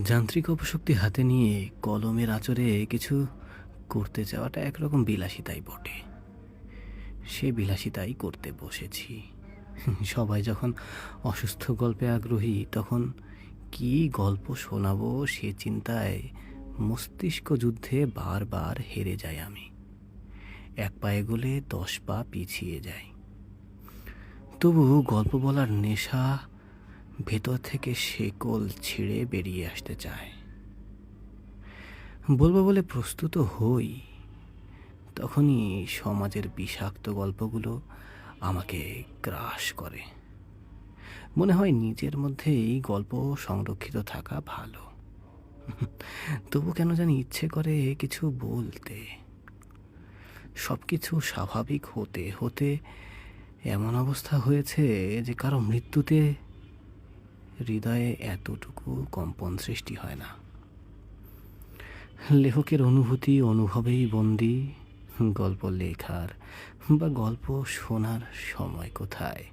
যান্ত্রিক অপশক্তি হাতে নিয়ে কলমের আচরে কিছু করতে চাওয়াটা একরকম বিলাসিতাই বটে। সে বিলাসিতাই করতে বসেছি। সবাই যখন অসুস্থ গল্পে আগ্রহী, তখন কি গল্প শোনাবো সে চিন্তায় মস্তিষ্ক যুদ্ধে বারবার হেরে যাই আমি। এক পায়ে গলে দশ পা পিছিয়ে যাই। তবু গল্প বলার নেশা ভেতর থেকে শেকল ছিঁড়ে বেরিয়ে আসতে চায়। বলব বলে প্রস্তুত হই, তখনই সমাজের বিষাক্ত গল্পগুলো আমাকে গ্রাস করে। মনে হয় নিজের মধ্যে এই গল্প সংরক্ষিত থাকা ভালো। তবু কেন জানি ইচ্ছে করে কিছু বলতে। সব কিছু স্বাভাবিক হতে হতে এমন অবস্থা হয়েছে যে কারও মৃত্যুতে হৃদয়ে এতটুকু কম্পন সৃষ্টি হয় না। লেখকের অনুভূতি অনুভবেই বন্দি, গল্প লেখার বা গল্প শোনার সময় কোথায়?